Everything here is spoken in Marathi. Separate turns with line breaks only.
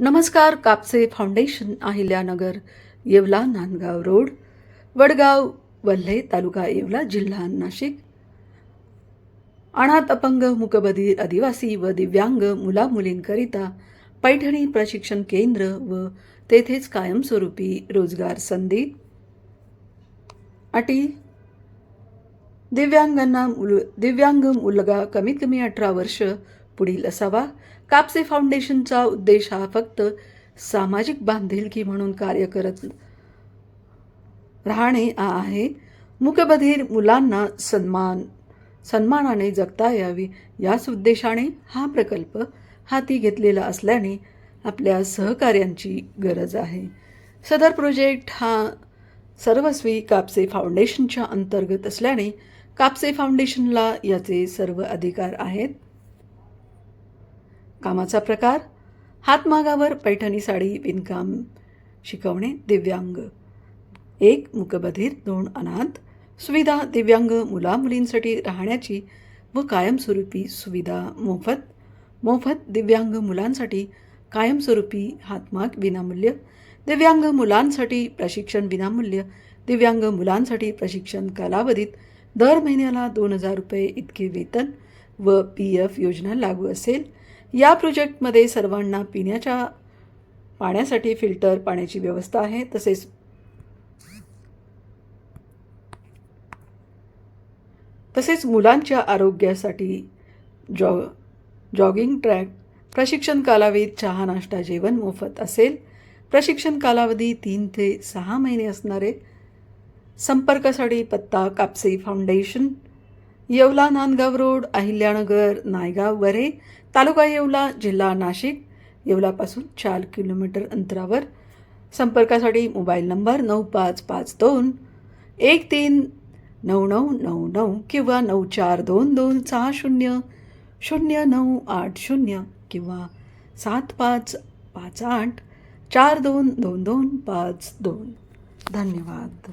नमस्कार कापसे फाउंडेशन अहिल्यानगर येवला नांदगाव रोड वडगाव वल्हे तालुका येवला जिल्हा नाशिक. अनाथ अपंग मुकबधीर आदिवासी व दिव्यांग मुला मुलींकरिता पैठणी प्रशिक्षण केंद्र व तेथेच कायमस्वरूपी रोजगार संधी. अटी दिव्यांगांना मुल दिव्यांग मुलगा कमीत कमी अठरा वर्ष पुढील असावा. कापसे फाउंडेशनचा उद्देश हा फक्त सामाजिक बांधिलकी म्हणून कार्य करत राहणे हा आहे. मुकबधीर मुलांना सन्मान सन्मानाने जगता यावी. याच उद्देशाने हा प्रकल्प हाती घेतलेला असल्याने आपल्या सहकार्यांची गरज आहे. सदर प्रोजेक्ट हा सर्वस्वी कापसे फाउंडेशनच्या अंतर्गत असल्याने कापसे फाउंडेशनला याचे सर्व अधिकार आहेत. कामाचा प्रकार हातमागावर पैठणी साडी विणकाम शिकवणे दिव्यांग. एक मुकबधीर दोन अनाथ. सुविधा दिव्यांग मुला मुलींसाठी राहण्याची व कायमस्वरूपी सुविधा मोफत. मोफत दिव्यांग मुलांसाठी कायमस्वरूपी हातमाग विनामूल्य. दिव्यांग मुलांसाठी प्रशिक्षण विनामूल्य. दिव्यांग मुलांसाठी प्रशिक्षण कालावधीत दर महिन्याला दोन हजार रुपये इतके वेतन व पी एफ योजना लागू असेल. या प्रोजेक्टमध्ये सर्वांना पिण्याच्या पाण्यासाठी फिल्टर पाण्याची व्यवस्था आहे तसेच तसेच मुलांच्या आरोग्यासाठी जॉ जॉगिंग ट्रॅक प्रशिक्षण कालावधीत चहा नाश्ता जेवण मोफत असेल. प्रशिक्षण कालावधी तीन ते सहा महिने असणारे. संपर्कासाठी पत्ता कापसे फाउंडेशन येवला नांदगाव रोड अहिल्यानगर नायगाव वरे तालुका येवला जिल्हा नाशिक. येवलापासून चार किलोमीटर अंतरावर. संपर्कासाठी मोबाईल नंबर नऊ पाच पाच दोन एक तीन नऊ नऊ नऊ नऊ किंवा नऊ चार दोन दोन सहा शून्य शून्य नऊ आठ शून्य किंवा सात पाच पाच आठ चार दोन दोन दोन पाच दोन. धन्यवाद.